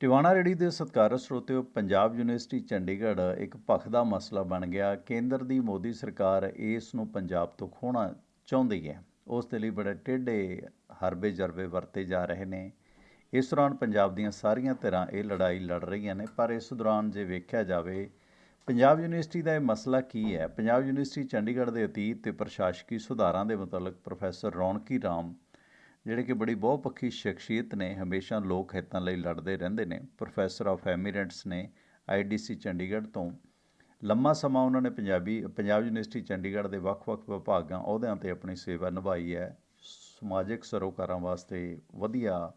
ਟਿਵਾਣਾ ਰੇੜੀ ਦੇ ਸਤਿਕਾਰਤ ਸਰੋਤਿਓ ਪੰਜਾਬ ਯੂਨੀਵਰਸਿਟੀ ਚੰਡੀਗੜ੍ਹ ਇੱਕ ਭਖਦਾ ਮਸਲਾ ਬਣ ਗਿਆ। ਕੇਂਦਰ ਦੀ ਮੋਦੀ ਸਰਕਾਰ ਇਸ ਨੂੰ ਪੰਜਾਬ ਤੋਂ ਖੋਹਣਾ ਚਾਹੁੰਦੀ ਹੈ। ਉਸ ਦੇ ਲਈ ਬੜੇ ਟੇਢੇ ਹਰਬੇ ਜਰਬੇ ਵਰਤੇ ਜਾ ਰਹੇ ਨੇ। ਇਸ ਦੌਰਾਨ ਪੰਜਾਬ ਦੀਆਂ ਸਾਰੀਆਂ ਧਿਰਾਂ ਇਹ ਲੜਾਈ ਲੜ ਰਹੀਆਂ ਨੇ, ਪਰ ਇਸ ਦੌਰਾਨ ਜੇ ਵੇਖਿਆ ਜਾਵੇ, ਪੰਜਾਬ ਯੂਨੀਵਰਸਿਟੀ ਦਾ ਇਹ ਮਸਲਾ ਕੀ ਹੈ? ਪੰਜਾਬ ਯੂਨੀਵਰਸਿਟੀ ਚੰਡੀਗੜ੍ਹ ਦੇ ਅਤੀਤ ਤੇ ਪ੍ਰਸ਼ਾਸਕੀ ਸੁਧਾਰਾਂ ਦੇ ਮੁਤਲਕ ਪ੍ਰੋਫੈਸਰ ਰੌਣਕੀ ਰਾਮ ਜਿਹੜੇ ਕਿ ਬੜੀ ਬਹੁਪੱਖੀ ਸ਼ਖਸੀਅਤ ਨੇ, ਹਮੇਸ਼ਾ ਲੋਕ ਹਿੱਤਾਂ ਲਈ ਲੜਦੇ ਰਹਿੰਦੇ ਨੇ। ਪ੍ਰੋਫੈਸਰ ਆਫ ਐਮੀਰੈਂਟਸ ਨੇ ਆਈਡੀਸੀ ਚੰਡੀਗੜ੍ਹ ਤੋਂ ਲੰਮਾ ਸਮਾਂ ਉਹਨਾਂ ਨੇ ਪੰਜਾਬੀ, ਪੰਜਾਬ ਯੂਨੀਵਰਸਿਟੀ ਚੰਡੀਗੜ੍ਹ ਦੇ ਵੱਖ-ਵੱਖ ਵਿਭਾਗਾਂ ਅਹੁਦਿਆਂ ਤੇ ਆਪਣੀ ਸੇਵਾ ਨਿਭਾਈ ਹੈ। ਸਮਾਜਿਕ ਸਰੋਕਾਰਾਂ ਵਾਸਤੇ ਵਧੀਆ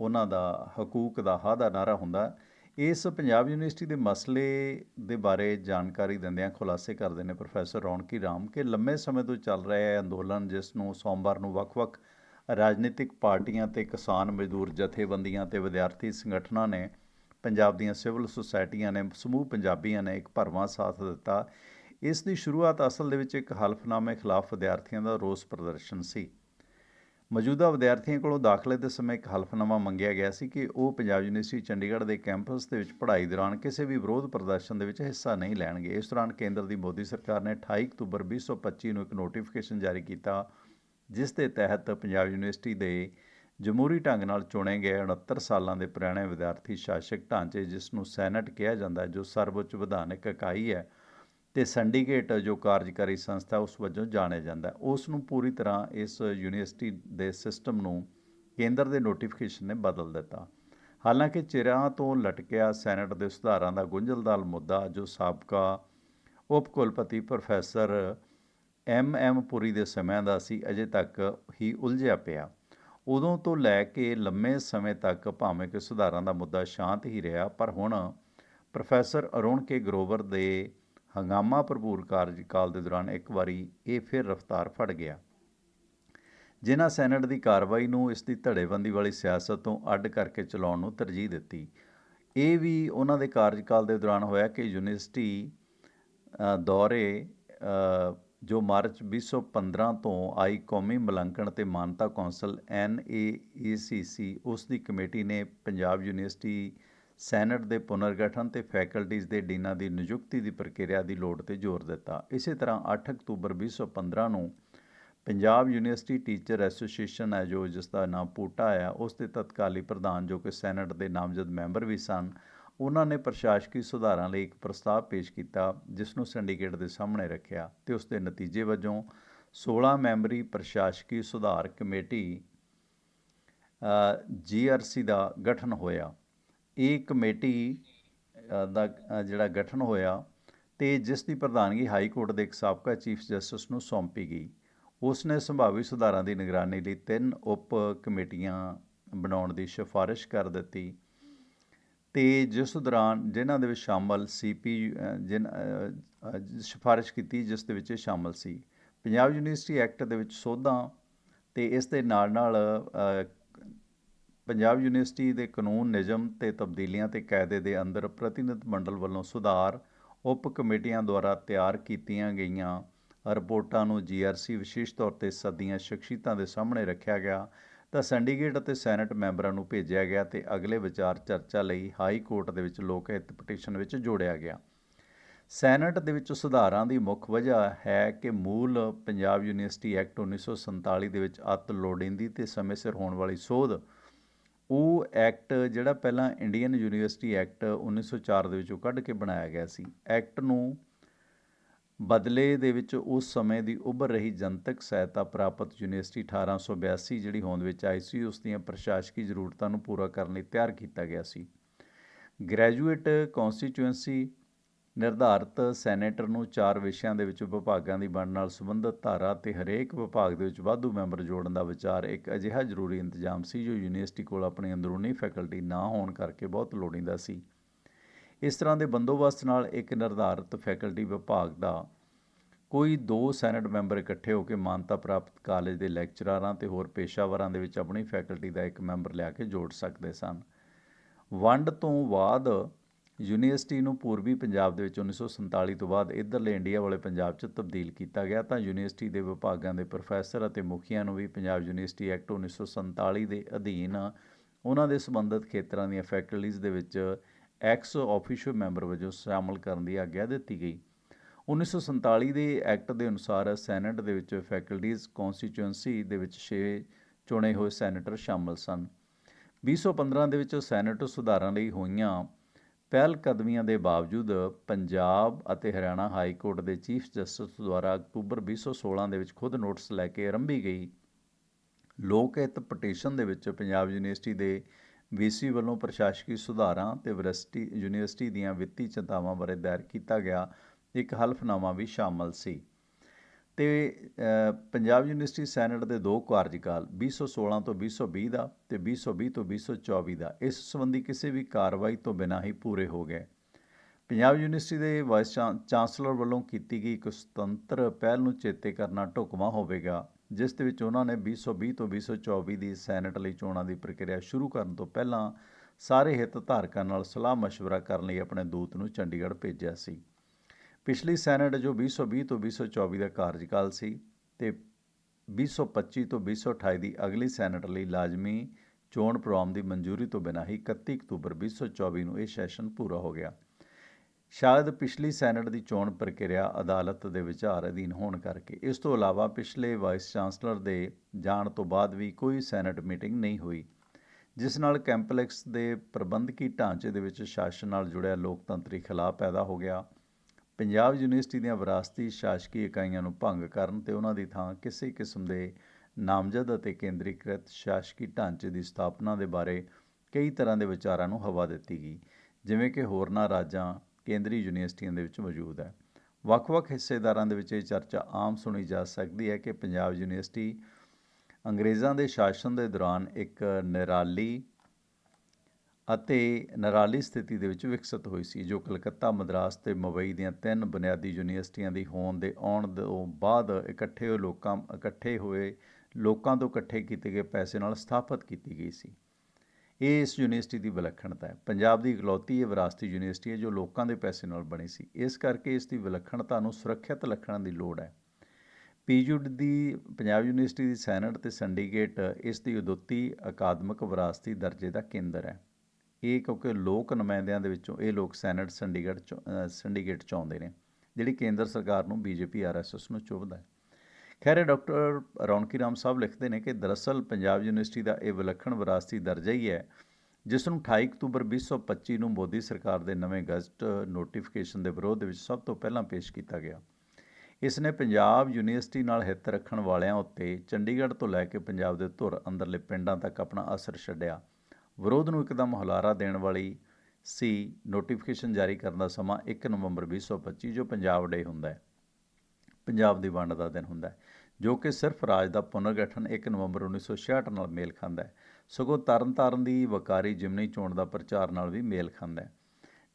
ਉਹਨਾਂ ਦਾ ਹਕੂਕ ਦਾ ਹਾ ਦਾ ਨਾਰਾ ਹੁੰਦਾ। ਇਸ ਪੰਜਾਬ ਯੂਨੀਵਰਸਿਟੀ ਦੇ ਮਸਲੇ ਦੇ ਬਾਰੇ ਜਾਣਕਾਰੀ ਦਿੰਦਿਆਂ ਖੁਲਾਸੇ ਕਰਦੇ ਨੇ ਪ੍ਰੋਫੈਸਰ ਰੌਣਕੀ ਰਾਮ ਕਿ ਲੰਮੇ ਸਮੇਂ ਤੋਂ ਚੱਲ ਰਿਹਾ ਹੈ ਅੰਦੋਲਨ, ਜਿਸ ਨੂੰ ਸੋਮਵਾਰ ਨੂੰ ਵੱਖ-ਵੱਖ ਰਾਜਨੀਤਿਕ ਪਾਰਟੀਆਂ ਤੇ ਕਿਸਾਨ ਮਜ਼ਦੂਰ ਜਥੇਬੰਦੀਆਂ ਤੇ ਵਿਦਿਆਰਥੀ ਸੰਗਠਨਾਂ ਨੇ ਪੰਜਾਬ ਦੀਆਂ ਸਿਵਲ ਸੁਸਾਇਟੀਆਂ ਨੇ, ਸਮੂਹ ਪੰਜਾਬੀਆਂ ਨੇ ਇੱਕ ਭਰਵਾਂ ਸਾਥ ਦਿੱਤਾ। ਇਸ ਦੀ ਸ਼ੁਰੂਆਤ ਅਸਲ ਦੇ ਵਿੱਚ ਇੱਕ ਹਲਫਨਾਮੇ ਖਿਲਾਫ ਵਿਦਿਆਰਥੀਆਂ ਦਾ ਰੋਸ ਪ੍ਰਦਰਸ਼ਨ ਸੀ। ਮੌਜੂਦਾ ਵਿਦਿਆਰਥੀਆਂ ਕੋਲੋਂ ਦਾਖਲੇ ਦੇ ਸਮੇਂ ਇੱਕ ਹਲਫਨਾਮਾ ਮੰਗਿਆ ਗਿਆ ਸੀ ਕਿ ਉਹ ਪੰਜਾਬ ਯੂਨੀਵਰਸਿਟੀ ਚੰਡੀਗੜ੍ਹ ਦੇ ਕੈਂਪਸ ਦੇ ਵਿੱਚ ਪੜ੍ਹਾਈ ਦੌਰਾਨ ਕਿਸੇ ਵੀ ਵਿਰੋਧ ਪ੍ਰਦਰਸ਼ਨ ਦੇ ਵਿੱਚ ਹਿੱਸਾ ਨਹੀਂ ਲੈਣਗੇ। ਇਸ ਦੌਰਾਨ ਕੇਂਦਰ ਦੀ ਮੋਦੀ ਸਰਕਾਰ ਨੇ 28 ਅਕਤੂਬਰ 2025 ਨੂੰ ਇੱਕ ਨੋਟੀਫਿਕੇਸ਼ਨ ਜਾਰੀ ਕੀਤਾ। ਜਿਸ ਦੇ ਤਹਿਤ ਪੰਜਾਬ ਯੂਨੀਵਰਸਿਟੀ ਦੇ ਜਮਹੂਰੀ ਢੰਗ ਨਾਲ ਚੁਣੇ ਗਏ 69 ਸਾਲਾਂ ਦੇ ਪੁਰਾਣੇ ਵਿਦਿਆਰਥੀ ਸ਼ਾਸਕ ਢਾਂਚੇ, ਜਿਸ ਨੂੰ ਸੈਨੇਟ ਕਿਹਾ ਜਾਂਦਾ ਹੈ, ਜੋ ਸਰਵਉੱਚ ਵਿਧਾਨਕ ਇਕਾਈ ਹੈ ਤੇ ਸਿੰਡੀਕੇਟ ਜੋ ਕਾਰਜਕਾਰੀ ਸੰਸਥਾ ਉਸ ਵਜੋਂ ਜਾਣਿਆ ਜਾਂਦਾ ਉਸ ਨੂੰ ਪੂਰੀ ਤਰ੍ਹਾਂ ਇਸ ਯੂਨੀਵਰਸਿਟੀ ਦੇ ਸਿਸਟਮ ਨੂੰ ਕੇਂਦਰ ਦੇ ਨੋਟੀਫਿਕੇਸ਼ਨ ਨੇ ਬਦਲ ਦਿੱਤਾ। ਹਾਲਾਂਕਿ ਚਿਰਾਂ ਤੋਂ ਲਟਕਿਆ ਸੈਨੇਟ ਦੇ ਸੁਧਾਰਾਂ ਦਾ ਗੁੰਝਲਦਾਰ ਮੁੱਦਾ, ਜੋ ਸਾਬਕਾ ਉਪ ਕੁਲਪਤੀ ਪ੍ਰੋਫੈਸਰ ਐਮ ਐਮ ਪੁਰੀ ਦੇ ਸਮਿਆਂ ਦਾ ਸੀ, ਅਜੇ ਤੱਕ ਹੀ ਉਲਝਿਆ ਪਿਆ। ਉਦੋਂ ਤੋਂ ਲੈ ਕੇ ਲੰਮੇ ਸਮੇਂ ਤੱਕ ਭਾਵੇਂ ਕਿ ਸੁਧਾਰਾਂ ਦਾ ਮੁੱਦਾ ਸ਼ਾਂਤ ਹੀ ਰਿਹਾ, ਪਰ ਹੁਣ ਪ੍ਰੋਫੈਸਰ ਅਰੁਣ ਕੇ ਗਰੋਵਰ ਦੇ ਹੰਗਾਮਾ ਭਰਪੂਰ ਕਾਰਜਕਾਲ ਦੇ ਦੌਰਾਨ ਇੱਕ ਵਾਰੀ ਇਹ ਫਿਰ ਰਫ਼ਤਾਰ ਫੜ ਗਿਆ। ਜਿਨ੍ਹਾਂ ਸੈਨੇਟ ਦੀ ਕਾਰਵਾਈ ਨੂੰ ਇਸ ਦੀ ਧੜੇਬੰਦੀ ਵਾਲੀ ਸਿਆਸਤ ਤੋਂ ਅੱਡ ਕਰਕੇ ਚਲਾਉਣ ਨੂੰ ਤਰਜੀਹ ਦਿੱਤੀ, ਇਹ ਵੀ ਉਹਨਾਂ ਦੇ ਕਾਰਜਕਾਲ ਦੇ ਦੌਰਾਨ ਹੋਇਆ ਕਿ ਯੂਨੀਵਰਸਿਟੀ ਦੌਰੇ ਜੋ ਮਾਰਚ 2015 ਤੋਂ ਆਈ ਕੌਮੀ ਮੁਲਾਂਕਣ ਤੇ ਮਾਨਤਾ ਕੌਂਸਲ ਐਨਏਈਸੀਸੀ ਉਸ ਦੀ ਕਮੇਟੀ ਨੇ ਪੰਜਾਬ ਯੂਨੀਵਰਸਿਟੀ ਸੈਨੇਟ ਦੇ ਪੁਨਰਗਠਨ ਤੇ ਫੈਕਲਟੀਜ਼ ਦੇ ਡੀਨਾਂ ਦੀ ਨਿਯੁਕਤੀ ਦੀ ਪ੍ਰਕਿਰਿਆ ਦੀ ਲੋੜ ਤੇ ਜ਼ੋਰ ਦਿੱਤਾ। ਇਸੇ ਤਰ੍ਹਾਂ 8 ਅਕਤੂਬਰ 2015 ਨੂੰ ਪੰਜਾਬ ਯੂਨੀਵਰਸਿਟੀ ਟੀਚਰ ਐਸੋਸੀਏਸ਼ਨ ਹੈ ਜੋ ਜਿਸ ਦਾ ਨਾਮ ਪੂਟਾ ਹੈ, ਉਸ ਦੇ ਤਤਕਾਲੀ ਪ੍ਰਧਾਨ ਜੋ ਕਿ ਸੈਨੇਟ ਦੇ ਨਾਮਜ਼ਦ ਮੈਂਬਰ ਵੀ ਸਨ ਉਹਨਾਂ ਨੇ ਪ੍ਰਸ਼ਾਸਕੀ ਸੁਧਾਰਾਂ ਲਈ ਇੱਕ ਪ੍ਰਸਤਾਵ ਪੇਸ਼ ਕੀਤਾ, ਜਿਸ ਨੂੰ ਸਿੰਡੀਕੇਟ ਦੇ ਸਾਹਮਣੇ ਰੱਖਿਆ ਤੇ ਉਸ ਦੇ ਨਤੀਜੇ ਵਜੋਂ 16 ਮੈਂਬਰੀ ਪ੍ਰਸ਼ਾਸਕੀ ਸੁਧਾਰ ਕਮੇਟੀ ਜੀਆਰਸੀ ਦਾ ਗਠਨ ਹੋਇਆ। ਇਹ ਕਮੇਟੀ ਦਾ ਜਿਹੜਾ ਗਠਨ ਹੋਇਆ ਤੇ ਜਿਸ ਦੀ ਪ੍ਰਧਾਨਗੀ ਹਾਈ ਕੋਰਟ ਦੇ ਇੱਕ ਸਾਬਕਾ ਚੀਫ ਜਸਟਿਸ ਨੂੰ ਸੌਂਪੀ ਗਈ। ਉਸ ਨੇ ਸੰਭਾਵੀ ਸੁਧਾਰਾਂ ਦੀ ਨਿਗਰਾਨੀ ਲਈ ਤਿੰਨ ਉਪ ਕਮੇਟੀਆਂ ਬਣਾਉਣ ਦੀ ਸਿਫਾਰਿਸ਼ ਕਰ ਦਿੱਤੀ। ਅਤੇ ਜਿਸ ਦੌਰਾਨ ਜਿਨ੍ਹਾਂ ਦੇ ਵਿੱਚ ਸ਼ਾਮਲ ਸੀ ਪੀ ਜਿਨ ਸਿਫਾਰਿਸ਼ ਕੀਤੀ ਜਿਸ ਦੇ ਵਿੱਚ ਇਹ ਸ਼ਾਮਲ ਸੀ। ਪੰਜਾਬ ਯੂਨੀਵਰਸਿਟੀ ਐਕਟ ਦੇ ਵਿੱਚ ਸੋਧਾਂ ਅਤੇ ਇਸ ਦੇ ਨਾਲ ਨਾਲ ਪੰਜਾਬ ਯੂਨੀਵਰਸਿਟੀ ਦੇ ਕਾਨੂੰਨ, ਨਿਯਮ ਤੇ ਤਬਦੀਲੀਆਂ ਤੇ ਕਾਇਦੇ ਦੇ ਅੰਦਰ ਪ੍ਰਤੀਨਿਧ ਮੰਡਲ ਵੱਲੋਂ ਸੁਧਾਰ ਉਪ ਕਮੇਟੀਆਂ ਦੁਆਰਾ ਤਿਆਰ ਕੀਤੀਆਂ ਗਈਆਂ ਰਿਪੋਰਟਾਂ ਨੂੰ ਜੀਆਰਸੀ ਵਿਸ਼ੇਸ਼ ਤੌਰ ਤੇ ਸਦੀਆਂ ਸ਼ਖਸੀਅਤਾਂ ਦੇ ਸਾਹਮਣੇ ਰੱਖਿਆ ਗਿਆ ਤਾਂ ਸਿੰਡੀਕੇਟ ਅਤੇ ਸੈਨੇਟ ਮੈਂਬਰਾਂ ਨੂੰ ਭੇਜਿਆ ਗਿਆ ਤੇ ਅਗਲੇ ਵਿਚਾਰ ਚਰਚਾ ਲਈ ਹਾਈ ਕੋਰਟ ਦੇ ਵਿੱਚ ਲੋਕ ਹਿੱਤ ਪਟੀਸ਼ਨ ਵਿੱਚ ਜੋੜਿਆ ਗਿਆ। ਸੈਨੇਟ ਦੇ ਵਿੱਚ ਸੁਧਾਰਾਂ ਦੀ ਮੁੱਖ ਵਜ੍ਹਾ ਹੈ ਕਿ ਮੂਲ ਪੰਜਾਬ ਯੂਨੀਵਰਸਿਟੀ ਐਕਟ 1947 ਦੇ ਵਿੱਚ ਅਤ ਲੋੜੀਂਦੀ ਤੇ ਸਮੇਂ ਸਿਰ ਹੋਣ ਵਾਲੀ ਸੋਧ। ਉਹ ਐਕਟ ਜਿਹੜਾ ਪਹਿਲਾਂ ਇੰਡੀਅਨ ਯੂਨੀਵਰਸਿਟੀ ਐਕਟ 1904 ਦੇ ਵਿੱਚੋਂ ਕੱਢ ਕੇ ਬਣਾਇਆ ਗਿਆ ਸੀ। ਐਕਟ ਨੂੰ ਬਦਲੇ ਦੇ ਵਿੱਚ ਉਸ ਸਮੇਂ ਦੀ ਉੱਭਰ ਰਹੀ ਜਨਤਕ ਸਹਾਇਤਾ ਪ੍ਰਾਪਤ ਯੂਨੀਵਰਸਿਟੀ 1882 ਜਿਹੜੀ ਹੋਂਦ ਵਿੱਚ ਆਈ ਸੀ, ਉਸ ਦੀਆਂ ਪ੍ਰਸ਼ਾਸਕੀ ਜ਼ਰੂਰਤਾਂ ਨੂੰ ਪੂਰਾ ਕਰਨ ਲਈ ਤਿਆਰ ਕੀਤਾ ਗਿਆ ਸੀ। ਗ੍ਰੈਜੂਏਟ ਕਨਸਟੀਚੁਐਂਸੀ ਨਿਰਧਾਰਤ ਸੈਨੇਟਰ ਨੂੰ ਚਾਰ ਵਿਸ਼ਿਆਂ ਦੇ ਵਿੱਚ ਵਿਭਾਗਾਂ ਦੀ ਵੰਡ ਨਾਲ ਸੰਬੰਧਿਤ ਧਾਰਾ ਤੇ ਹਰੇਕ ਵਿਭਾਗ ਦੇ ਵਿੱਚ ਵਾਧੂ ਮੈਂਬਰ ਜੋੜਨ ਦਾ ਵਿਚਾਰ ਇੱਕ ਅਜਿਹਾ ਜ਼ਰੂਰੀ ਇੰਤਜ਼ਾਮ ਸੀ, ਜੋ ਯੂਨੀਵਰਸਿਟੀ ਕੋਲ ਆਪਣੀ ਅੰਦਰੂਨੀ ਫੈਕਲਟੀ ਨਾ ਹੋਣ ਕਰਕੇ ਬਹੁਤ ਲੋੜੀਂਦਾ ਸੀ। ਇਸ ਤਰ੍ਹਾਂ ਦੇ ਬੰਦੋਬਸਤ ਨਾਲ ਇੱਕ ਨਿਰਧਾਰਤ ਫੈਕਲਟੀ ਵਿਭਾਗ ਦਾ ਕੋਈ ਦੋ ਸੈਨੇਟ ਮੈਂਬਰ ਇਕੱਠੇ ਹੋ ਕੇ ਮਾਨਤਾ ਪ੍ਰਾਪਤ ਕਾਲਜ ਦੇ ਲੈਕਚਰਾਰਾਂ ਤੇ ਹੋਰ ਪੇਸ਼ਾਵਰਾਂ ਦੇ ਵਿੱਚ ਆਪਣੀ ਫੈਕਲਟੀ ਦਾ ਇੱਕ ਮੈਂਬਰ ਲਿਆ ਕੇ ਜੋੜ ਸਕਦੇ ਸਨ। ਵੰਡ ਤੋਂ ਬਾਅਦ ਯੂਨੀਵਰਸਿਟੀ ਨੂੰ ਪੂਰਬੀ ਪੰਜਾਬ ਦੇ ਵਿੱਚ 1947 ਤੋਂ ਬਾਅਦ ਇਧਰਲੇ ਇੰਡੀਆ ਵਾਲੇ ਪੰਜਾਬ 'ਚ ਤਬਦੀਲ ਕੀਤਾ ਗਿਆ ਤਾਂ ਯੂਨੀਵਰਸਿਟੀ ਦੇ ਵਿਭਾਗਾਂ ਦੇ ਪ੍ਰੋਫੈਸਰ ਅਤੇ ਮੁਖੀਆਂ ਨੂੰ ਵੀ ਪੰਜਾਬ ਯੂਨੀਵਰਸਿਟੀ ਐਕਟ 1947 ਦੇ ਅਧੀਨ ਉਹਨਾਂ ਦੇ ਸੰਬੰਧਿਤ ਖੇਤਰਾਂ ਦੀਆਂ ਫੈਕਲਟੀਜ਼ ਦੇ ਵਿੱਚ ਐਕਸ ਆਫੀਸ਼ੀਅਲ ਮੈਂਬਰ ਵਜੋਂ ਸ਼ਾਮਲ ਕਰਨ ਦੀ ਆਗਿਆ ਦਿੱਤੀ ਗਈ। 1947 ਦੇ ਐਕਟ ਦੇ ਅਨੁਸਾਰ ਸੈਨੇਟ ਦੇ ਵਿੱਚ ਫੈਕਲਟੀਜ਼ ਕਨਸਟੀਚੁਐਂਸੀ ਦੇ ਵਿੱਚ 6 ਚੁਣੇ ਹੋਏ ਸੈਨੇਟਰ ਸ਼ਾਮਲ ਸਨ। 2015 ਦੇ ਵਿੱਚ ਸੈਨੇਟ ਸੁਧਾਰਾਂ ਲਈ ਹੋਈਆਂ ਪਹਿਲ ਕਦਮੀਆਂ ਦੇ ਬਾਵਜੂਦ ਪੰਜਾਬ ਅਤੇ ਹਰਿਆਣਾ ਹਾਈ ਕੋਰਟ ਦੇ ਚੀਫ ਜਸਟਿਸ ਦੁਆਰਾ ਅਕਤੂਬਰ 2016 ਦੇ ਵਿੱਚ ਖੁਦ ਨੋਟਿਸ ਲੈ ਕੇ ਆਰੰਭੀ ਗਈ। ਲੋਕ ਹਿੱਤ ਪਟੀਸ਼ਨ ਦੇ ਵਿੱਚ ਪੰਜਾਬ ਯੂਨੀਵਰਸਿਟੀ ਦੇ ਵੀਸੀ ਵੱਲੋਂ ਪ੍ਰਸ਼ਾਸਕੀ ਸੁਧਾਰਾਂ ਤੇ ਯੂਨੀਵਰਸਿਟੀ ਯੂਨੀਵਰਸਿਟੀ ਦੀਆਂ ਵਿੱਤੀ ਚਿੰਤਾਵਾਂ ਬਾਰੇ ਦਾਇਰ ਕੀਤਾ ਗਿਆ, ਇੱਕ ਹਲਫਨਾਮਾ ਵੀ ਸ਼ਾਮਲ ਸੀ। ਤੇ ਪੰਜਾਬ ਯੂਨੀਵਰਸਿਟੀ ਸੈਨੇਟ ਦੇ ਦੋ ਕਾਰਜਕਾਲ 2016 ਤੋਂ 2020 ਦਾ ਤੇ 2020 ਤੋਂ 2024 ਦਾ, ਇਸ ਸੰਬੰਧੀ ਕਿਸੇ ਵੀ ਕਾਰਵਾਈ ਤੋਂ ਬਿਨਾਂ ਹੀ ਪੂਰੇ ਹੋ ਗਏ। ਪੰਜਾਬ ਯੂਨੀਵਰਸਿਟੀ ਦੇ ਵਾਈਸ ਚਾਂ- ਚਾਂਸਲਰ ਵੱਲੋਂ ਕੀਤੀ ਗਈ ਇੱਕ ਸੁਤੰਤਰ ਪਹਿਲ ਨੂੰ ਚੇਤੇ ਕਰਨਾ ਢੁਕਵਾਂ ਹੋਵੇਗਾ। ਜਿਸ ਦੇ ਵਿੱਚ ਉਹਨਾਂ ਨੇ 2020 ਤੋਂ 2024 ਦੀ ਸੈਨੇਟ ਲਈ ਚੋਣਾਂ ਦੀ ਪ੍ਰਕਿਰਿਆ ਸ਼ੁਰੂ ਕਰਨ ਤੋਂ ਪਹਿਲਾਂ ਸਾਰੇ ਹਿੱਤ ਧਾਰਕਾਂ ਨਾਲ ਸਲਾਹ ਮਸ਼ਵਰਾ ਕਰਨ ਲਈ ਆਪਣੇ ਦੂਤ ਨੂੰ ਚੰਡੀਗੜ੍ਹ ਭੇਜਿਆ ਸੀ। ਪਿਛਲੀ ਸੈਨੇਟ ਜੋ 2020 ਤੋਂ 2024 ਦਾ ਕਾਰਜਕਾਲ ਸੀ ਤੇ 2025 ਤੋਂ 2028 ਦੀ ਅਗਲੀ ਸੈਨੇਟ ਲਈ ਲਾਜ਼ਮੀ ਚੋਣ ਪ੍ਰੋਗਰਾਮ ਦੀ ਮਨਜ਼ੂਰੀ ਤੋਂ ਬਿਨਾਂ ਹੀ 31 ਅਕਤੂਬਰ 2024 ਨੂੰ ਇਹ ਸੈਸ਼ਨ ਪੂਰਾ ਹੋ ਗਿਆ। ਸ਼ਾਇਦ ਪਿਛਲੀ ਸੈਨੇਟ ਦੀ ਚੋਣ ਪ੍ਰਕਿਰਿਆ ਅਦਾਲਤ ਦੇ ਵਿਚਾਰ ਅਧੀਨ ਹੋਣ ਕਰਕੇ। ਇਸ ਤੋਂ ਇਲਾਵਾ ਪਿਛਲੇ ਵਾਈਸ ਚਾਂਸਲਰ ਦੇ ਜਾਣ ਤੋਂ ਬਾਅਦ ਵੀ ਕੋਈ ਸੈਨੇਟ ਮੀਟਿੰਗ ਨਹੀਂ ਹੋਈ, ਜਿਸ ਨਾਲ ਕੈਂਪਲੈਕਸ ਦੇ ਪ੍ਰਬੰਧਕੀ ਢਾਂਚੇ ਦੇ ਵਿੱਚ ਸ਼ਾਸਨ ਨਾਲ ਜੁੜਿਆ ਲੋਕਤੰਤਰੀ ਖਿਲਾਫ ਪੈਦਾ ਹੋ ਗਿਆ। ਪੰਜਾਬ ਯੂਨੀਵਰਸਿਟੀ ਦੀਆਂ ਵਿਰਾਸਤੀ ਸ਼ਾਸਕੀ ਇਕਾਈਆਂ ਨੂੰ ਭੰਗ ਕਰਨ ਤੇ ਉਹਨਾਂ ਦੀ ਥਾਂ ਕਿਸੇ ਕਿਸਮ ਦੇ ਨਾਮਜ਼ਦ ਅਤੇ ਕੇਂਦਰੀਕ੍ਰਿਤ ਸ਼ਾਸਕੀ ਢਾਂਚੇ ਦੀ ਸਥਾਪਨਾ ਦੇ ਬਾਰੇ ਕਈ ਤਰ੍ਹਾਂ ਦੇ ਵਿਚਾਰਾਂ ਨੂੰ ਹਵਾ ਦਿੱਤੀ ਗਈ, ਜਿਵੇਂ ਕਿ ਹੋਰਨਾਂ ਰਾਜਾਂ ਕੇਂਦਰੀ ਯੂਨੀਵਰਸਿਟੀਆਂ ਦੇ ਵਿੱਚ ਮੌਜੂਦ ਹੈ। ਵੱਖ-ਵੱਖ ਹਿੱਸੇਦਾਰਾਂ ਦੇ ਵਿੱਚ ਇਹ ਚਰਚਾ ਆਮ ਸੁਣੀ ਜਾ ਸਕਦੀ ਹੈ ਕਿ ਪੰਜਾਬ ਯੂਨੀਵਰਸਿਟੀ ਅੰਗਰੇਜ਼ਾਂ ਦੇ ਸ਼ਾਸਨ ਦੇ ਦੌਰਾਨ ਇੱਕ ਨਿਰਾਲੀ ਅਤੇ ਨਿਰਾਲੀ ਸਥਿਤੀ ਦੇ ਵਿੱਚ ਵਿਕਸਿਤ ਹੋਈ ਸੀ, ਜੋ ਕਲਕੱਤਾ, ਮਦਰਾਸ ਤੇ ਮੁੰਬਈ ਦੀਆਂ ਤਿੰਨ ਬੁਨਿਆਦੀ ਯੂਨੀਵਰਸਿਟੀਆਂ ਦੀ ਹੋਣ ਦੇ ਆਉਣ ਤੋਂ ਬਾਅਦ ਇਕੱਠੇ ਹੋਏ ਲੋਕਾਂ, ਇਕੱਠੇ ਹੋਏ ਲੋਕਾਂ ਤੋਂ ਇਕੱਠੇ ਕੀਤੇ ਗਏ ਪੈਸੇ ਨਾਲ ਸਥਾਪਿਤ ਕੀਤੀ ਗਈ ਸੀ। ਇਹ ਇਸ ਯੂਨੀਵਰਸਿਟੀ ਦੀ ਵਿਲੱਖਣਤਾ ਹੈ। ਪੰਜਾਬ ਦੀ ਇਕਲੌਤੀ ਇਹ ਵਿਰਾਸਤੀ ਯੂਨੀਵਰਸਿਟੀ ਹੈ ਜੋ ਲੋਕਾਂ ਦੇ ਪੈਸੇ ਨਾਲ ਬਣੀ ਸੀ। ਇਸ ਕਰਕੇ ਇਸ ਦੀ ਵਿਲੱਖਣਤਾ ਨੂੰ ਸੁਰੱਖਿਅਤ ਰੱਖਣ ਦੀ ਲੋੜ ਹੈ। ਪੀਯੂਡ ਦੀ ਪੰਜਾਬ ਯੂਨੀਵਰਸਿਟੀ ਦੀ ਸੈਨਟ ਤੇ ਸਿੰਡੀਕੇਟ ਇਸ ਦੀ ਉਦੋਤੀ ਅਕਾਦਮਿਕ ਵਿਰਾਸਤੀ ਦਰਜੇ ਦਾ ਕੇਂਦਰ ਹੈ। ਇਹ ਕਿਉਂਕਿ ਲੋਕ ਨੁਮਾਇੰਦਿਆਂ ਦੇ ਵਿੱਚੋਂ ਇਹ ਲੋਕ ਸੈਨੇਟ, ਸਿੰਡੀਕੇਟ ਚੋਂ- ਸਿੰਡੀਕੇਟ ਚ ਆਉਂਦੇ ਨੇ, ਜਿਹੜੀ ਕੇਂਦਰ ਸਰਕਾਰ ਨੂੰ ਬੀਜੇਪੀ, ਆਰਐਸਐਸ ਨੂੰ ਚੁਭਦਾ ਹੈ। ਖੈਰ, ਇਹ ਡਾਕਟਰ ਰੌਣਕੀ ਰਾਮ ਸਾਹਿਬ ਲਿਖਦੇ ਨੇ ਕਿ ਦਰਅਸਲ ਪੰਜਾਬ ਯੂਨੀਵਰਸਿਟੀ ਦਾ ਇਹ ਵਿਲੱਖਣ ਵਿਰਾਸਤੀ ਦਰਜਾ ਹੀ ਹੈ, ਜਿਸ ਨੂੰ 28 ਅਕਤੂਬਰ 2025 ਨੂੰ ਮੋਦੀ ਸਰਕਾਰ ਦੇ ਨਵੇਂ ਗਜ਼ਟ ਨੋਟੀਫਿਕੇਸ਼ਨ ਦੇ ਵਿਰੋਧ ਵਿੱਚ ਸਭ ਤੋਂ ਪਹਿਲਾਂ ਪੇਸ਼ ਕੀਤਾ ਗਿਆ। ਇਸ ਨੇ ਪੰਜਾਬ ਯੂਨੀਵਰਸਿਟੀ ਨਾਲ ਹਿੱਤ ਰੱਖਣ ਵਾਲਿਆਂ ਉੱਤੇ ਚੰਡੀਗੜ੍ਹ ਤੋਂ ਲੈ ਕੇ ਪੰਜਾਬ ਦੇ ਧੁਰ ਅੰਦਰਲੇ ਪਿੰਡਾਂ ਤੱਕ ਆਪਣਾ ਅਸਰ ਛੱਡਿਆ। ਵਿਰੋਧ ਨੂੰ ਇੱਕਦਮ ਹੁਲਾਰਾ ਦੇਣ ਵਾਲੀ ਸੀ ਨੋਟੀਫਿਕੇਸ਼ਨ ਜਾਰੀ ਕਰਨ ਦਾ ਸਮਾਂ 1 ਨਵੰਬਰ 2025 ਜੋ ਪੰਜਾਬ ਡੇ ਹੁੰਦਾ ਹੈ। ਪੰਜਾਬ ਦੀ ਵੰਡ ਦਾ ਦਿਨ ਹੁੰਦਾ ਹੈ। ਜੋ ਕਿ ਸਿਰਫ ਰਾਜ ਦਾ ਪੁਨਰਗਠਨ 1 ਨਵੰਬਰ 1966 ਨਾਲ ਮੇਲ ਖਾਂਦਾ ਹੈ, ਸਗੋਂ ਤਰਨਤਾਰਨ ਦੀ ਵਕਾਰੀ ਜਿਮਨੀ ਚੋਣ ਦਾ ਪ੍ਰਚਾਰ ਨਾਲ ਵੀ ਮੇਲ ਖਾਂਦਾ ਹੈ।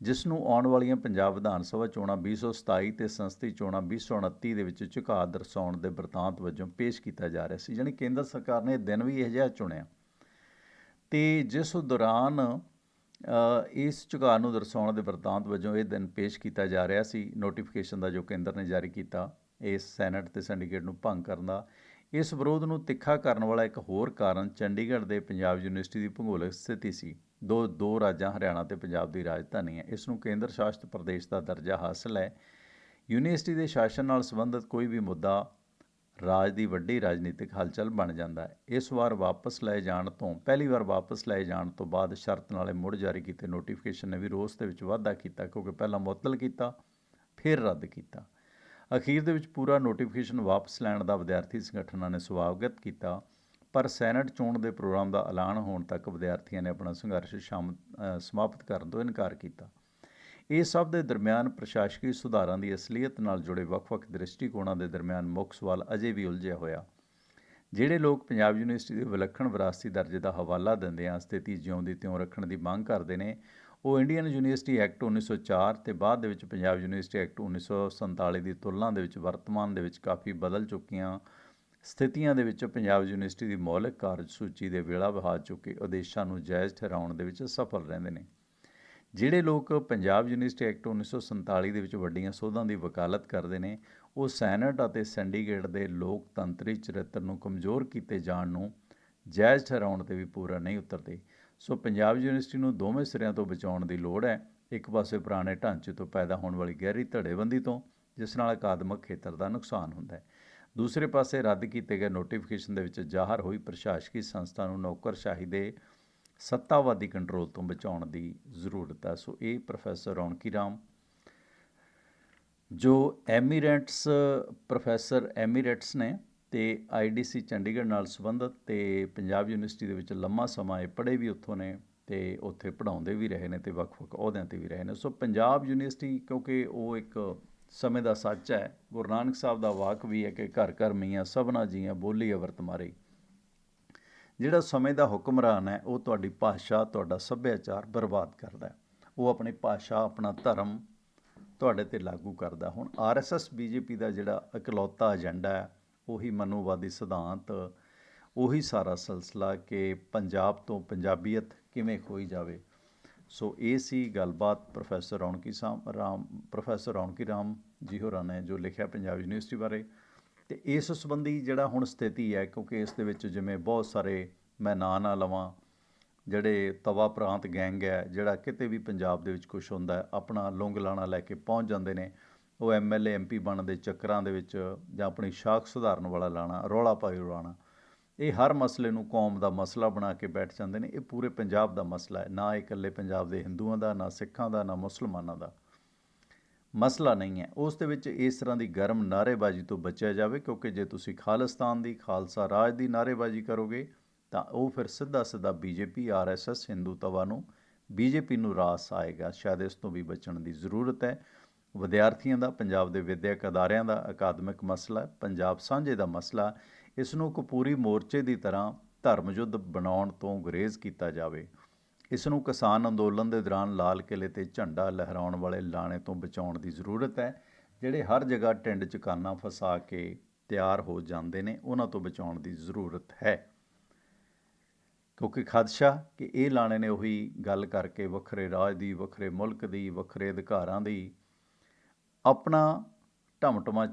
ਜਿਸ ਨੂੰ ਆਉਣ ਵਾਲੀਆਂ ਪੰਜਾਬ ਵਿਧਾਨ ਸਭਾ ਚੋਣਾਂ 2027 ਤੇ ਸੰਸਦੀ ਚੋਣਾਂ 2029 ਦੇ ਵਿੱਚ ਝੁਕਾਅ ਦਰਸਾਉਣ ਦੇ ਬਰਤਾਂਤ ਵਜੋਂ ਪੇਸ਼ ਕੀਤਾ ਜਾ ਰਿਹਾ ਸੀ, ਜਾਣੀ ਕੇਂਦਰ ਸਰਕਾਰ ਨੇ ਇਹ ਦਿਨ ਵੀ ਇਹ ਜਿਹਾ ਚੁਣਿਆ। ਤੇ ਜਿਸ ਦੌਰਾਨ ਇਸ ਝੁਕਾਅ ਨੂੰ ਦਰਸਾਉਣ ਦੇ ਵਰਤਾਂਤ ਵਜੋਂ ਇਹ ਦਿਨ ਪੇਸ਼ ਕੀਤਾ ਜਾ ਰਿਹਾ ਸੀ ਨੋਟੀਫਿਕੇਸ਼ਨ ਦਾ ਜੋ ਕੇਂਦਰ ਨੇ ਜਾਰੀ ਕੀਤਾ। ਇਸ ਸੈਨੇਟ ਤੇ ਸਿੰਡੀਕੇਟ ਨੂੰ ਭੰਗ ਕਰਨ ਦਾ। ਇਸ ਵਿਰੋਧ ਨੂੰ ਤਿੱਖਾ ਕਰਨ ਵਾਲਾ ਇੱਕ ਹੋਰ ਕਾਰਨ ਚੰਡੀਗੜ੍ਹ ਦੇ ਪੰਜਾਬ ਯੂਨੀਵਰਸਿਟੀ ਦੀ ਭੂਗੋਲਿਕ ਸਥਿਤੀ ਸੀ। ਦੋ ਦੋ ਰਾਜਾਂ, ਹਰਿਆਣਾ ਤੇ ਪੰਜਾਬ ਦੀ ਰਾਜਧਾਨੀ ਹੈ। ਇਸ ਨੂੰ ਕੇਂਦਰ ਸ਼ਾਸਿਤ ਪ੍ਰਦੇਸ਼ ਦਾ ਦਰਜਾ ਹਾਸਲ ਹੈ। ਯੂਨੀਵਰਸਿਟੀ ਦੇ ਸ਼ਾਸਨ ਨਾਲ ਸੰਬੰਧਿਤ ਕੋਈ ਵੀ ਮੁੱਦਾ ਰਾਜ ਦੀ ਵੱਡੀ ਰਾਜਨੀਤਿਕ ਹਲਚਲ ਬਣ ਜਾਂਦਾ ਹੈ। ਇਸ ਵਾਰ ਵਾਪਸ ਲਏ ਜਾਣ ਤੋਂ, ਪਹਿਲੀ ਵਾਰ ਵਾਪਸ ਲਏ ਜਾਣ ਤੋਂ ਬਾਅਦ ਸ਼ਰਤ ਨਾਲੇ ਮੁੜ ਜਾਰੀ ਕੀਤੇ ਨੋਟੀਫਿਕੇਸ਼ਨ ਨੇ ਵੀ ਰੋਸ ਦੇ ਵਿੱਚ ਵਾਧਾ ਕੀਤਾ ਕਿਉਂਕਿ ਪਹਿਲਾਂ ਮੁਅੱਤਲ ਕੀਤਾ, ਫਿਰ ਰੱਦ ਕੀਤਾ। ਅਖੀਰ ਦੇ ਵਿੱਚ ਪੂਰਾ ਨੋਟੀਫਿਕੇਸ਼ਨ ਵਾਪਸ ਲੈਣ ਦਾ ਵਿਦਿਆਰਥੀ ਸੰਗਠਨਾਂ ਨੇ ਸਵਾਗਤ ਕੀਤਾ, ਪਰ ਸੈਨੇਟ ਚੋਣ ਦੇ ਪ੍ਰੋਗਰਾਮ ਦਾ ਐਲਾਨ ਹੋਣ ਤੱਕ ਵਿਦਿਆਰਥੀਆਂ ਨੇ ਆਪਣਾ ਸੰਘਰਸ਼ ਸ਼ਾਮ ਸਮਾਪਤ ਕਰਨ ਤੋਂ ਇਨਕਾਰ ਕੀਤਾ। ਇਹ ਸਭ ਦੇ ਦਰਮਿਆਨ ਪ੍ਰਸ਼ਾਸਕੀ ਸੁਧਾਰਾਂ ਦੀ ਅਸਲੀਅਤ ਨਾਲ ਜੁੜੇ ਵੱਖ-ਵੱਖ ਦ੍ਰਿਸ਼ਟੀਕੋਣਾਂ ਦੇ ਦਰਮਿਆਨ ਮੁੱਖ ਸਵਾਲ ਅਜੇ ਵੀ ਉਲਝਿਆ ਹੋਇਆ। ਜਿਹੜੇ ਲੋਕ ਪੰਜਾਬ ਯੂਨੀਵਰਸਿਟੀ ਦੇ ਵਿਲੱਖਣ ਵਿਰਾਸਤੀ ਦਰਜੇ ਦਾ ਹਵਾਲਾ ਦਿੰਦੇ ਆ, ਸਥਿਤੀ ਜਿਉਂ ਦੀ ਤਿਉਂ ਰੱਖਣ ਦੀ ਮੰਗ ਕਰਦੇ ਨੇ, ਉਹ ਇੰਡੀਅਨ ਯੂਨੀਵਰਸਿਟੀ ਐਕਟ 1904 ਤੇ ਬਾਅਦ ਦੇ ਵਿੱਚ ਪੰਜਾਬ ਯੂਨੀਵਰਸਿਟੀ ਐਕਟ 1947 ਦੀ ਤੁਲਨਾ ਦੇ ਵਿੱਚ ਵਰਤਮਾਨ ਦੇ ਵਿੱਚ ਕਾਫੀ ਬਦਲ ਚੁੱਕੀਆਂ। ਸਥਿਤੀਆਂ ਦੇ ਵਿੱਚ ਪੰਜਾਬ ਯੂਨੀਵਰਸਿਟੀ ਦੀ ਮੌਲਿਕ ਕਾਰਜ ਸੂਚੀ ਦੇ ਵੇਲਾ ਬਹਾ ਚੁੱਕੇ ਉਦੇਸ਼ਾਂ ਨੂੰ ਜਾਇਜ਼ ਠਹਿਰਾਉਣ ਦੇ ਵਿੱਚ ਸਫਲ ਰਹਿੰਦੇ ਨੇ। ਜਿਹੜੇ ਲੋਕ ਪੰਜਾਬ ਯੂਨੀਵਰਸਿਟੀ ਐਕਟ 1947 ਦੇ ਵਿੱਚ ਵੱਡੀਆਂ ਸੋਧਾਂ ਦੀ ਵਕਾਲਤ ਕਰਦੇ ਨੇ ਉਹ ਸੈਨੇਟ ਅਤੇ ਸਿੰਡੀਕੇਟ ਦੇ ਲੋਕਤੰਤਰੀ ਚਰਿੱਤਰ ਨੂੰ ਕਮਜ਼ੋਰ ਕੀਤੇ ਜਾਣ ਨੂੰ ਜਾਇਜ਼ ਠਹਿਰਾਉਣ ਤੇ ਵੀ ਪੂਰਾ ਨਹੀਂ ਉਤਰਦੇ। ਸੋ ਪੰਜਾਬ ਯੂਨੀਵਰਸਿਟੀ ਨੂੰ ਦੋਵੇਂ ਸਿਰਿਆਂ ਤੋਂ ਬਚਾਉਣ ਦੀ ਲੋੜ ਹੈ। ਇੱਕ ਪਾਸੇ ਪੁਰਾਣੇ ਢਾਂਚੇ ਤੋਂ ਪੈਦਾ ਹੋਣ ਵਾਲੀ ਗਹਿਰੀ ਧੜੇਬੰਦੀ ਤੋਂ, ਜਿਸ ਨਾਲ ਅਕਾਦਮਿਕ ਖੇਤਰ ਦਾ ਨੁਕਸਾਨ ਹੁੰਦਾ ਹੈ। ਦੂਸਰੇ ਪਾਸੇ ਰੱਦ ਕੀਤੇ ਗਏ ਨੋਟੀਫਿਕੇਸ਼ਨ ਦੇ ਵਿੱਚ ਜ਼ਾਹਰ ਹੋਈ ਪ੍ਰਸ਼ਾਸਕੀ ਸੰਸਥਾ ਨੂੰ ਨੌਕਰਸ਼ਾਹੀ ਦੇ ਸੱਤਾਵਾਦੀ ਕੰਟਰੋਲ ਤੋਂ ਬਚਾਉਣ ਦੀ ਜ਼ਰੂਰਤ ਹੈ। ਸੋ ਇਹ ਪ੍ਰੋਫੈਸਰ ਰੌਣਕੀ ਰਾਮ ਜੋ ਐਮੀਰੇਟਸ ਪ੍ਰੋਫੈਸਰ ਐਮੀਰੇਟਸ ਨੇ ਤੇ ਆਈਡੀਸੀ ਚੰਡੀਗੜ੍ਹ ਨਾਲ ਸੰਬੰਧਿਤ ਤੇ ਪੰਜਾਬ ਯੂਨੀਵਰਸਿਟੀ ਦੇ ਵਿੱਚ ਲੰਮਾ ਸਮਾਂ ਇਹ ਪੜ੍ਹੇ ਵੀ ਉੱਥੋਂ ਨੇ ਤੇ ਉੱਥੇ ਪੜ੍ਹਾਉਂਦੇ ਵੀ ਰਹੇ ਨੇ ਤੇ ਵੱਖ-ਵੱਖ ਅਹੁਦਿਆਂ ਤੇ ਵੀ ਰਹੇ ਨੇ। ਸੋ ਪੰਜਾਬ ਯੂਨੀਵਰਸਿਟੀ ਕਿਉਂਕਿ ਉਹ ਇੱਕ ਸਮੇਂ ਦਾ ਸੱਚ ਹੈ, ਗੁਰੂ ਨਾਨਕ ਸਾਹਿਬ ਦਾ ਵਾਕ ਵੀ ਹੈ ਕਿ ਘਰ ਘਰ ਮੀਆਂ ਸਭਨਾ ਜੀਆਂ ਬੋਲੀ ਅਵਰਤ ਮਾਰੀ। ਜਿਹੜਾ ਸਮੇਂ ਦਾ ਹੁਕਮਰਾਨ ਹੈ, ਉਹ ਤੁਹਾਡੀ ਭਾਸ਼ਾ, ਤੁਹਾਡਾ ਸੱਭਿਆਚਾਰ ਬਰਬਾਦ ਕਰਦਾ ਹੈ। ਉਹ ਆਪਣੀ ਭਾਸ਼ਾ, ਆਪਣਾ ਧਰਮ ਤੁਹਾਡੇ ਤੇ ਲਾਗੂ ਕਰਦਾ। ਹੁਣ ਆਰਐਸਐਸ ਬੀਜੇਪੀ ਦਾ ਜਿਹੜਾ ਇਕਲੌਤਾ ਏਜੰਡਾ ਹੈ, ਉਹੀ ਮਨੋਵਾਦੀ ਸਿਧਾਂਤ, ਉਹੀ ਸਾਰਾ ਸਿਲਸਿਲਾ ਕਿ ਪੰਜਾਬ ਤੋਂ ਪੰਜਾਬੀਅਤ ਕਿਵੇਂ ਖੋਈ ਜਾਵੇ। ਸੋ ਇਹ ਸੀ ਗੱਲਬਾਤ ਪ੍ਰੋਫੈਸਰ ਰੌਣਕੀ ਸਾਮ, ਰਾਮ, ਪ੍ਰੋਫੈਸਰ ਰੌਣਕੀ ਰਾਮ ਜੀ ਹੋਰਾਂ ਨੇ ਜੋ ਲਿਖਿਆ ਪੰਜਾਬ ਯੂਨੀਵਰਸਿਟੀ ਬਾਰੇ। ਤੇ ਇਸ ਸੰਬੰਧੀ ਜਿਹੜਾ ਹੁਣ ਸਥਿਤੀ ਹੈ, ਕਿਉਂਕਿ ਇਸ ਦੇ ਵਿੱਚ ਜਿਵੇਂ ਬਹੁਤ ਸਾਰੇ ਮੈਂ ਨਾਂ ਨਾ ਲਵਾਂ ਜਿਹੜੇ ਤਵਾ ਪ੍ਰਾਂਤ ਗੈਂਗ ਹੈ, ਜਿਹੜਾ ਕਿਤੇ ਵੀ ਪੰਜਾਬ ਦੇ ਵਿੱਚ ਕੁਝ ਹੁੰਦਾ ਆਪਣਾ ਲੌਂਗ ਲਾਣਾ ਲੈ ਕੇ ਪਹੁੰਚ ਜਾਂਦੇ ਨੇ, ਉਹ ਐਮਐਲਏ ਐਮਪੀ ਬਣਨ ਦੇ ਚੱਕਰਾਂ ਦੇ ਵਿੱਚ ਜਾਂ ਆਪਣੀ ਸ਼ਾਖ ਸੁਧਾਰਨ ਵਾਲਾ ਲਾਣਾ, ਰੌਲਾ ਪਾਈ ਉਡਾਉਣਾ ਇਹ ਹਰ ਮਸਲੇ ਨੂੰ ਕੌਮ ਦਾ ਮਸਲਾ ਬਣਾ ਕੇ ਬੈਠ ਜਾਂਦੇ ਨੇ, ਇਹ ਪੂਰੇ ਪੰਜਾਬ ਦਾ ਮਸਲਾ ਹੈ, ਨਾ ਇਹ ਇਕੱਲੇ ਪੰਜਾਬ ਦੇ ਹਿੰਦੂਆਂ ਦਾ, ਨਾ ਸਿੱਖਾਂ ਦਾ, ਨਾ ਮੁਸਲਮਾਨਾਂ ਦਾ। ਮਸਲਾ ਨਹੀਂ ਹੈ। ਉਸ ਦੇ ਵਿੱਚ ਇਸ ਤਰ੍ਹਾਂ ਦੀ ਗਰਮ ਨਾਅਰੇਬਾਜ਼ੀ ਤੋਂ ਬਚਿਆ ਜਾਵੇ, ਕਿਉਂਕਿ ਜੇ ਤੁਸੀਂ ਖਾਲਿਸਤਾਨ ਦੀ, ਖਾਲਸਾ ਰਾਜ ਦੀ ਨਾਅਰੇਬਾਜ਼ੀ ਕਰੋਗੇ ਤਾਂ ਉਹ ਫਿਰ ਸਿੱਧਾ ਸਿੱਧਾ ਬੀਜੇਪੀ, ਆਰਐਸਐਸ ਹਿੰਦੂਤਵਾ ਨੂੰ, ਬੀਜੇਪੀ ਨੂੰ ਰਾਸ ਆਏਗਾ। ਸ਼ਾਇਦ ਇਸ ਤੋਂ ਵੀ ਬਚਣ ਦੀ ਜ਼ਰੂਰਤ ਹੈ। ਵਿਦਿਆਰਥੀਆਂ ਦਾ, ਪੰਜਾਬ ਦੇ ਵਿਦਿਅਕ ਅਦਾਰਿਆਂ ਦਾ ਅਕਾਦਮਿਕ ਮਸਲਾ ਪੰਜਾਬ ਸਾਂਝੇ ਦਾ ਮਸਲਾ ਇਸ ਨੂੰ ਕਪੂਰੀ ਮੋਰਚੇ ਦੀ ਤਰ੍ਹਾਂ ਧਰਮ ਯੁੱਧ ਬਣਾਉਣ ਤੋਂ ਗੁਰੇਜ਼ ਕੀਤਾ ਜਾਵੇ। ਇਸ ਨੂੰ ਕਿਸਾਨ ਅੰਦੋਲਨ ਦੇ ਦੌਰਾਨ ਲਾਲ ਕਿਲੇ ਤੇ ਝੰਡਾ ਲਹਿਰਾਉਣ ਵਾਲੇ ਲਾਣੇ ਤੋਂ ਬਚਾਉਣ ਦੀ ਜ਼ਰੂਰਤ ਹੈ, ਜਿਹੜੇ ਹਰ ਜਗ੍ਹਾ ਟਿੰਡ ਚ ਫਸਾ ਕੇ ਤਿਆਰ ਹੋ ਜਾਂਦੇ ਨੇ, ਉਹਨਾਂ ਤੋਂ ਬਚਾਉਣ ਦੀ ਜ਼ਰੂਰਤ ਹੈ। ਕਿਉਂਕਿ ਖਦਸ਼ਾ ਕਿ ਇਹ ਲਾਣੇ ਨੇ ਉਹੀ ਗੱਲ ਕਰਕੇ ਵੱਖਰੇ ਰਾਜ ਦੀ, ਵੱਖਰੇ ਮੁਲਕ ਦੀ, ਵੱਖਰੇ ਅਧਿਕਾਰਾਂ ਦੀ ਆਪਣਾ ਢਮਟਮਾ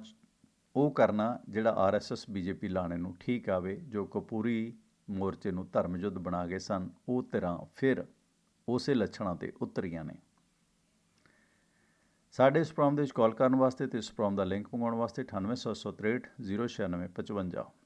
ਉਹ ਕਰਨਾ ਜਿਹੜਾ ਆਰਐਸਐਸ ਬੀਜੇਪੀ ਲਾਣੇ ਨੂੰ ਠੀਕ ਆਵੇ, ਜੋ ਕਪੂਰੀ ਮੋਰਚੇ ਨੂੰ ਧਰਮ ਯੁੱਧ ਬਣਾ ਗਏ ਸਨ, ਉਹ ਤਰ੍ਹਾਂ ਫਿਰ ਉਸੇ ਲੱਛਣਾਂ ਤੇ ਉਤਰੀਆਂ ਨੇ। ਸਾਡੇ ਇਸ ਪ੍ਰੋਗਰਾਮ ਦੇ ਵਿੱਚ ਕਾਲ ਕਰਨ ਵਾਸਤੇ ਤੇ ਇਸ ਪ੍ਰੋਗਰਾਮ ਦਾ ਲਿੰਕ ਮੰਗਵਾਉਣ ਵਾਸਤੇ 9863 09655